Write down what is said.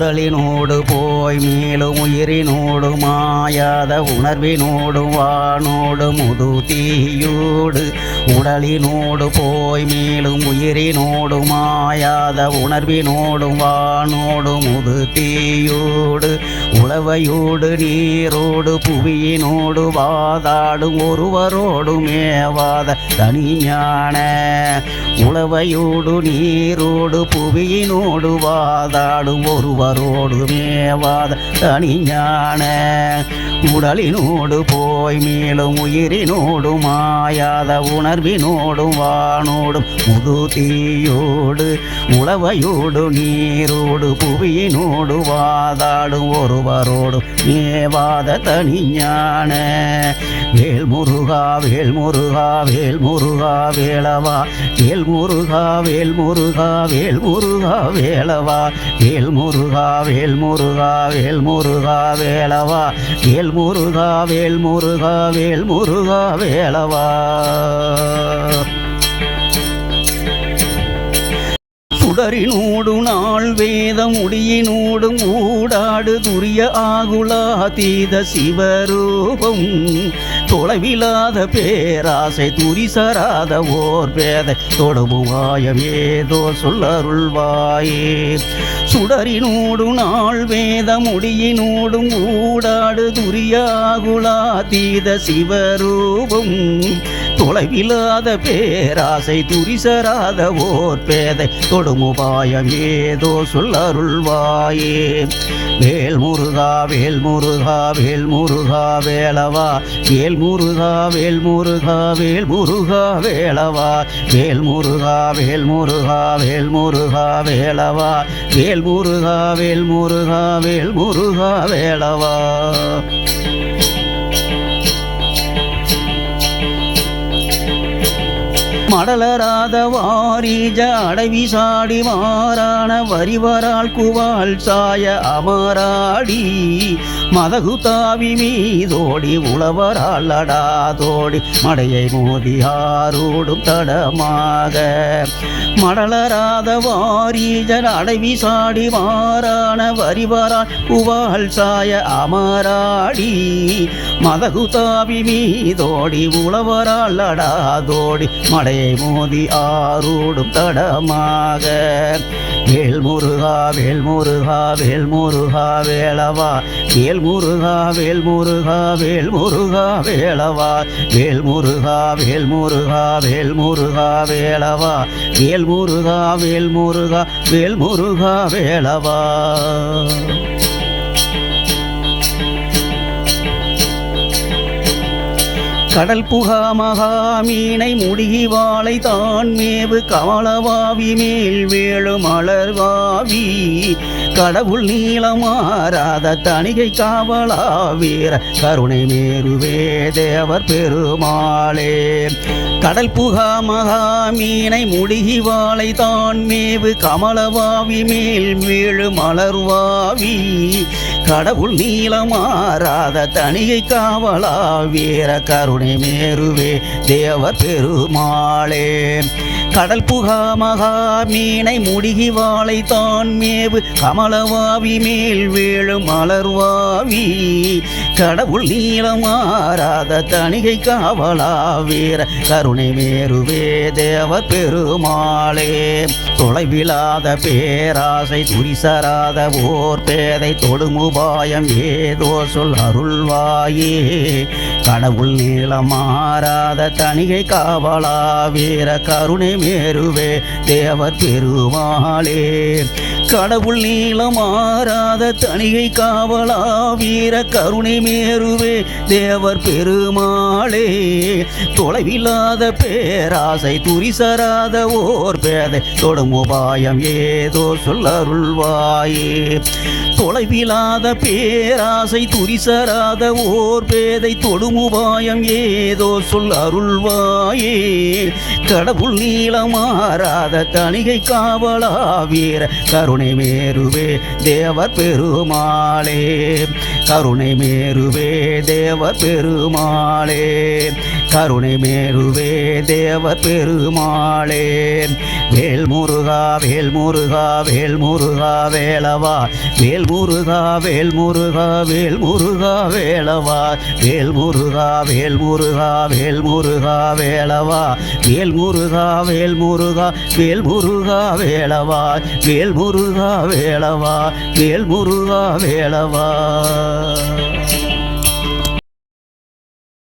உடலினோடு போய் மேலும் உயிரினோடு மாயாத உணர்வினோடு வானோடு முது தீயோடு உடலினோடு போய் மேலும் உயிரினோடு மாயாத உணர்வினோடும் வானோடு முது தீயோடு உழவையோடு நீரோடு புவியினோடு வாதாடும் ஒருவரோடு மேவாத தனிஞான உழவையோடு நீரோடு புவியினோடு வாதாடும் ஒருவரோடு மேவாத தனிஞான உடலினோடு போய் மேலும் உயிரினோடு மாயாத உணர் உணர்வினோடும் வானோடும் முழு தீயோடு உழவையோடு நீரோடு புவியினோடு வாதாடும் ஒருவரோடும் மேவாத தனிஞான. வேல் முருகா வேல் முருகா வேல் முருகா வேளவா வேல் முருகா வேல் முருகா வேல் முருகா வேளவா வேல் முருகா வேல் முருகா வேல் முருகா வேளவா வேல் முருகா வேல் முருகா வேல் முருகா வேளவா சுடரினோடு நாள் வேத முடியினோடும் ஊடாடு துரிய ஆகுலாதீத சிவரூபம். தொலைவில்லாத பேராசை துரிசராத ஓர் பேதை தொடுவாயம் சொல்லருள்வாயே. சுடரினோடு நாள் வேத முடியினோடும் ஊடாடு துரியாகுலாதீத சிவரூபம். தொலைவில்லாத பேராசை துரிசராத ஓர் பேதை தொடுமுபாயம் ஏதோ சொல்லருள்வாயே வேல் முருகா வேல் முருகா வேல் முருகா வேளவா வேல் முருகா வேல் முருகா வேல் முருகா வேளவா வேல் முருகா வேல் முருகா வேல் முருகா வேளவா வேல் முருகா வேல் முருகா வேல் முருகா வேளவா மடலராத வாரீஜ அடவி சாடி மாறான வரிவரால் குவால் சாய அமராடி மதகு தாவி மீதோடி உழவரால் அடாதோடி மடையை மோதி ஆரோடும் தடமாக. மடலராத வாரீஜர் அடவி சாடி மாறான வரிவரால் குவால் சாய அமராடி மதகு தாவி மீதோடி உழவரால் அடாதோடி மடையை மோதி ஆரோடும் தடமாக வேல் முருகா வேல் முருகா வேல் முருகா வேளவா வேல் முருகா வேல் முருகா வேல் முருகா வேளவா வேல் முருகா வேல் முருகா வேல் முருகா வேளவா வேல் முருகா வேல் முருகா வேல் முருகா வேளவா கடல் புகா மகாமீனை முடிகி வாளை தான் மேவு கமலவாவி மேல் வேழு மலர்வாவி கடவுள் நீளமாறாத தணிகை காவலா வீர கருணை மேருவே தேவர் பெருமாளே. கடல் புகா மகாமீனை முடிகி வாழை தான் மேவு கமலவாவி மேல் மேழு மலர்வாவி. கடவுள் நீளமாறாத தணிகை காவலா வீர கருணை மேருவே தேவ பெருமாளே. கடல் புகா மகா மீனை முடுகி வாளை தான் மேவு கமலவாவி மேல் வேழு மலர்வாவி. கடவுள் நீளமாறாத தணிகை காவலா வீர கருணை மேருவே தேவ பெருமாளே. தொலைவிலாத பேராசை துரிசராத ஓர் பேதை தொடுமுபாயம் ஏதோ சொல் அருள்வாயே. கடவுள் நீளமாறாத தணிகை காவலா வீர கருணை மேருவே தேவர் பெருமாளே. கடவுள் நீளமாறாத தணிகை காவலா வீர கருணை மேருவே தேவர் பெருமாளே. தொலைவில்லாத பேராசை துரிசராத ஓர் பேதை தொடும் உபாயம் ஏதோ சொல்லருள்வாயே தொலைவில்லாத பேராசை துரிசராத ஓர் பேதை தொடும் உபாயம் ஏதோ சொல் அருள்வாயே. கடவுள் நீளமாறாத தணிகை காவலா வீர கருணை மேருவே. தேவர் பெருமாளே. கருணை மேருவே தேவர் பெருமாளே. கருணை மேருவே தேவர் பெருமாளே. வேல் முருகா வேல் முருகா வேல் முருகா வேலவா. வேல் முருகா வேல் முருகா வேல் முருகா வேலவா. வேல் முருகா வேல் முருகா வேல் முருகா வேலவா. வேல் முருகா வேல் முருகா வேல் முருகா வேலவா. வேல் முருகா வேலவா. வேல் முருகா வேலவா.